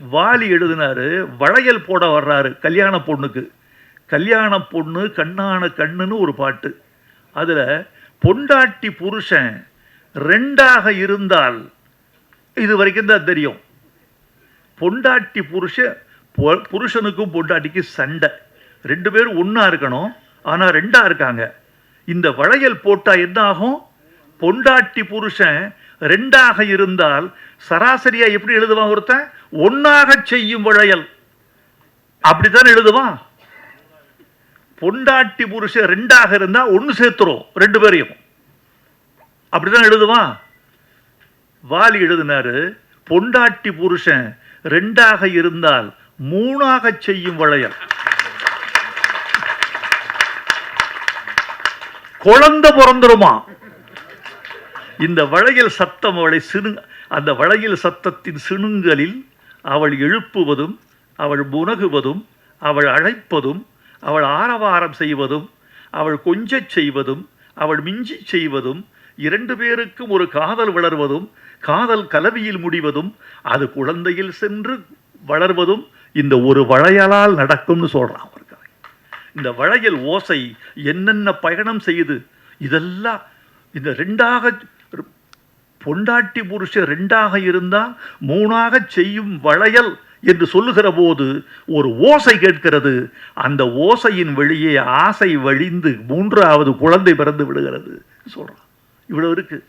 வாலி எழுதினாரு வளையல் போட வர்றாரு கல்யாண பொண்ணுக்கு. கல்யாண பொண்ணு கண்ணான கண்ணுன்னு ஒரு பாட்டு. அதுல பொண்டாட்டி புருஷன் ரெண்டாக இருந்தால் இது வரைக்கும் தான் தெரியும். பொண்டாட்டி புருஷன் பொ- புருஷனுக்கும் பொண்டாட்டிக்கும் சண்டை. ரெண்டு பேரும் ஒன்றா இருக்கணும் ஆனா ரெண்டா இருக்காங்க. இந்த வளையல் போட்டா என்ன ஆகும்? பொண்டாட்டி புருஷன் ரெண்டாக இருந்தால் சராசரியா எப்படி எழுதுவான் ஒருத்தன்? ஒன்னாக செய்யும் வளையல் அப்படித்தான் எழுதுவான். பொண்டாட்டி புருஷன் ரெண்டாக இருந்தால் ஒன்னு சேர்த்துரும் ரெண்டு பேரையும். அப்படிதான் எழுதுவான். வாலி எழுதினாரு பொண்டாட்டி புருஷன் ரெண்டாக இருந்தால் மூணாக செய்யும் வளையல் குழந்தை பிறந்துருமா? இந்த வளையல் சத்தம் அவளை சினு அந்த வளையல் சத்தத்தின் சினுங்களில் அவள் எழுப்புவதும் அவள் முனகுவதும் அவள் அழைப்பதும் அவள் ஆரவாரம் செய்வதும் அவள் கொஞ்சச் செய்வதும் அவள் மிஞ்சிச் செய்வதும் இரண்டு பேருக்கும் ஒரு காதல் வளர்வதும் காதல் கலவியில் முடிவதும் அது குழந்தையில் சென்று வளர்வதும் இந்த ஒரு வளையலால் நடக்கும்னு சொல்கிறான் ஒரு கதை. இந்த வளையல் ஓசை என்னென்ன பயணம் செய்யுது இதெல்லாம் இந்த ரெண்டாக பொண்டாட்டி புருஷன் ரெண்டாக இருந்தால் மூணாக செய்யும் வளையல் என்று சொல்லுகிற போது ஒரு ஓசை கேட்கிறது. அந்த ஓசையின் வெளியே ஆசை வழிந்து மூன்றாவது குழந்தை பிறந்து விடுகிறது. சொல்றான். இவ்வளவு இருக்கு.